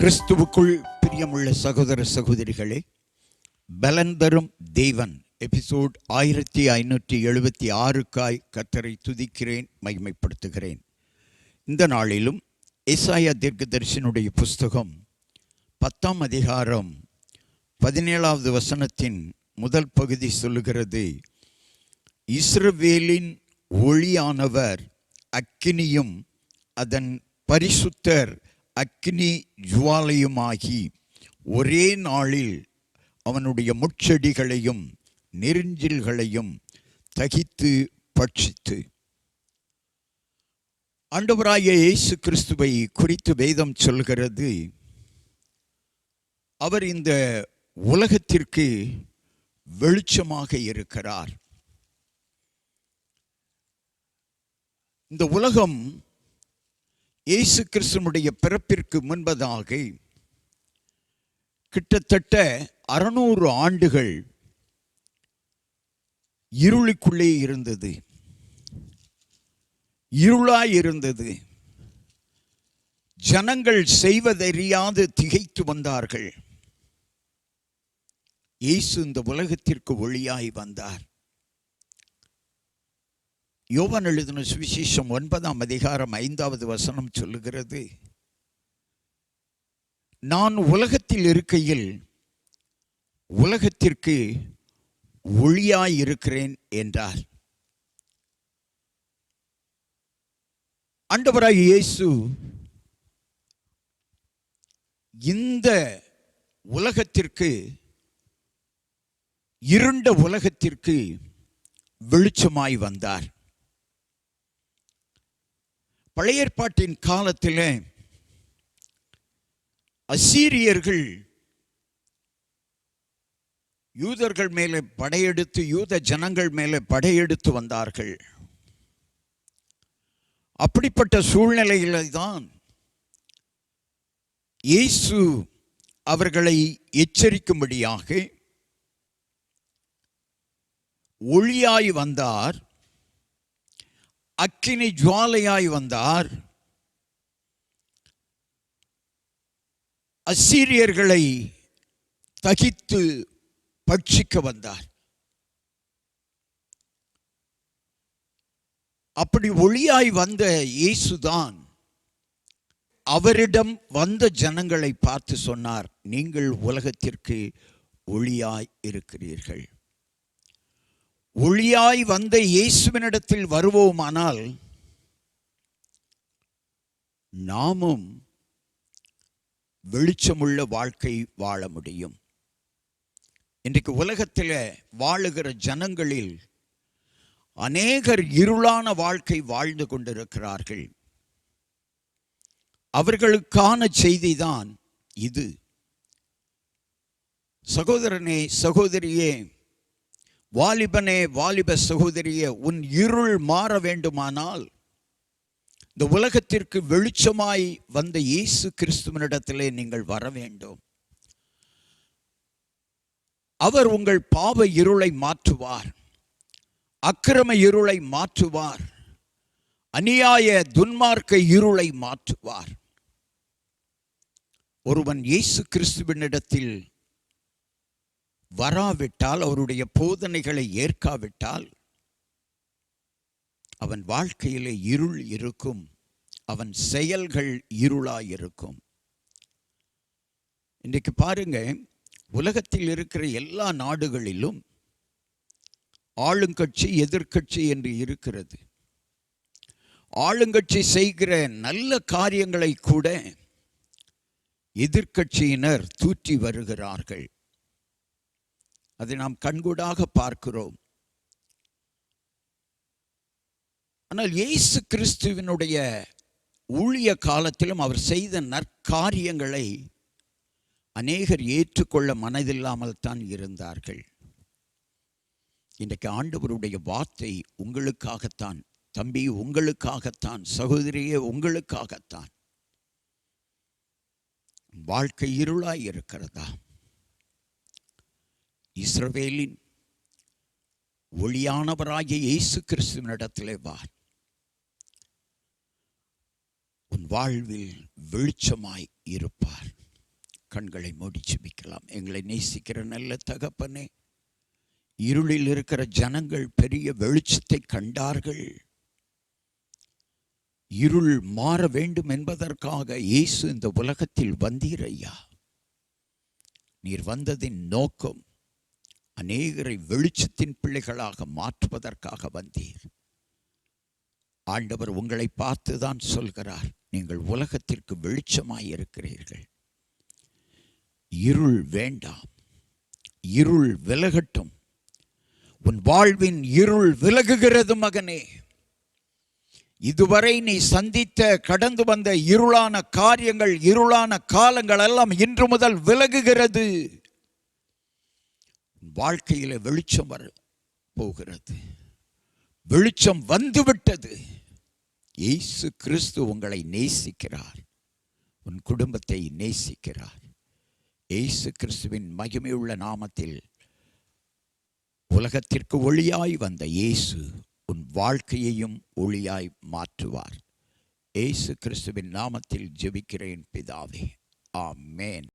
கிறிஸ்துவுக்குள் பிரியமுள்ள சகோதர சகோதரிகளே பலன் தரும் தேவன். எபிசோட் ஆயிரத்தி ஐநூற்றி எழுபத்தி ஆறுக்காய் கத்தரை துதிக்கிறேன் மகிமைப்படுத்துகிறேன். இந்த நாளிலும் ஏசாயா தீர்க்கதரிசனுடைய புஸ்தகம் பத்தாம் அதிகாரம் பதினேழாவது வசனத்தின் முதல் பகுதி சொல்லுகிறது இஸ்ரவேலின் ஒளியானவர் அக்கினியும் அதன் பரிசுத்தர் அக்னி ஜுவாலையுமாகி ஒரே நாளில் அவனுடைய முட்செடிகளையும் நெருஞ்சில்களையும் தகித்து பட்சித்து. ஆண்டவராய இயேசு கிறிஸ்துவை குறித்து வேதம் சொல்கிறது அவர் இந்த உலகத்திற்கு வெளிச்சமாக இருக்கிறார். இந்த உலகம் இயேசு கிறிஸ்துனுடைய பிறப்பிற்கு முன்பதாக கிட்டத்தட்ட அறுநூறு ஆண்டுகள் இருளுக்குள்ளே இருந்தது. இருளாய் இருந்தது. ஜனங்கள் செய்வதறியாது திகைத்து வந்தார்கள். இயேசு இந்த உலகத்திற்கு ஒளியாய் வந்தார். யோவான் எழுதின சுவிசேஷம் ஒன்பதாம் அதிகாரம் ஐந்தாவது வசனம் சொல்லுகிறது. நான் உலகத்தில் இருக்கையில் உலகத்திற்கு ஒளியாய் இருக்கிறேன் என்றார். ஆண்டவராய் இயேசு இந்த உலகத்திற்கு இருண்ட உலகத்திற்கு வெளிச்சமாய் வந்தார். பழைய ஏற்பாட்டின் காலத்தில் அசீரியர்கள் யூதர்கள் மேலே படையெடுத்து யூத ஜனங்கள் மேலே படையெடுத்து வந்தார்கள். அப்படிப்பட்ட சூழ்நிலையில தான் இயேசு அவர்களை எச்சரிக்கும்படியாக ஒளியாய் வந்தார். அக்கினி ஜுவாலையாய் வந்தார். அசீரியர்களை தகித்து பட்சிக்க வந்தார். அப்படி ஒளியாய் வந்த இயேசுதான் அவரிடம் வந்த ஜனங்களை பார்த்து சொன்னார் நீங்கள் உலகத்திற்கு ஒளியாய் இருக்கிறீர்கள். ஒளியாய் வந்த இயேசுவினிடத்தில் வருவோமானால் நாமும் வெளிச்சமுள்ள வாழ்க்கை வாழ முடியும். இன்றைக்கு உலகத்தில் வாழுகிற ஜனங்களில் அநேகர் இருளான வாழ்க்கை வாழ்ந்து கொண்டிருக்கிறார்கள். அவர்களுக்கான செய்திதான் இது. சகோதரனே சகோதரியே வாலிபனே வாலிப சகோதரிய உன் இருள் மாற வேண்டுமானால் இந்த உலகத்திற்கு வெளிச்சமாய் வந்த இயேசு கிறிஸ்துவனிடத்திலே நீங்கள் வர வேண்டும். அவர் உங்கள் பாவ இருளை மாற்றுவார் அக்கிரம இருளை மாற்றுவார் அநியாய துன்மார்க்க இருளை மாற்றுவார். ஒருவன் இயேசு கிறிஸ்துவனிடத்தில் வராவிட்டால் அவருடைய போதனைகளை ஏற்காவிட்டால் அவன் வாழ்க்கையிலே இருள் இருக்கும் அவன் செயல்கள் இருளாய் இருக்கும் இன்றைக்கு பாருங்க உலகத்தில் இருக்கிற எல்லா நாடுகளிலும் ஆளுங்கட்சி எதிர்க்கட்சி என்று இருக்கிறது. ஆளுங்கட்சி செய்கிற நல்ல காரியங்களை கூட எதிர்க்கட்சியினர் தூற்றி வருகிறார்கள். அதை நாம் கண்கூடாக பார்க்கிறோம். ஆனால் இயேசு கிறிஸ்துவினுடைய ஊழிய காலத்திலும் அவர் செய்த நற்காரியங்களை அநேகர் ஏற்றுக்கொள்ள மனதில்லாமல் தான் இருந்தார்கள். இன்றைக்கு ஆண்டவருடைய வார்த்தை உங்களுக்காகத்தான் தம்பி உங்களுக்காகத்தான் சகோதரியே உங்களுக்காகத்தான். வாழ்க்கை இருளாய் இருக்கிறதா? இஸ்ரவேலின் ஒளியானவராகிய இயேசு கிறிஸ்துவனிடத்திலே வா. உன் வாழ்வில் வெளிச்சமாய் இருப்பார். கண்களை மூடி வைக்கலாம் எங்களை நேசிக்கிற நல்ல தகப்பனே இருளில் இருக்கிற ஜனங்கள் பெரிய வெளிச்சத்தை கண்டார்கள். இருள் மாற வேண்டும் என்பதற்காக இயேசு இந்த உலகத்தில் வந்தீர் ஐயா. நீர் வந்ததின் நோக்கம் அநேகரை வெளிச்சத்தின் பிள்ளைகளாக மாற்றுவதற்காக வந்தீர். ஆண்டவர் உங்களை பார்த்துதான் சொல்கிறார் நீங்கள் உலகத்திற்கு வெளிச்சமாய் இருக்கிறீர்கள். இருள் வேண்டாம் இருள் விலகட்டும். உன் வாழ்வின் இருள் விலகுகிறது மகனே. இதுவரை நீ சந்தித்த கடந்து வந்த இருளான காரியங்கள் இருளான காலங்கள் எல்லாம் இன்று முதல் விலகுகிறது. வாழ்க்கையில வெளிச்சம் வர போகிறது. வெளிச்சம் வந்துவிட்டது. இயேசு கிறிஸ்து உங்களை நேசிக்கிறார். உன் குடும்பத்தை நேசிக்கிறார். இயேசு கிறிஸ்துவின் மகிமையுள்ள நாமத்தில் உலகத்திற்கு ஒளியாய் வந்த இயேசு உன் வாழ்க்கையையும் ஒளியாய் மாற்றுவார். இயேசு கிறிஸ்துவின் நாமத்தில் ஜெபிக்கிறேன் பிதாவே. ஆமேன்.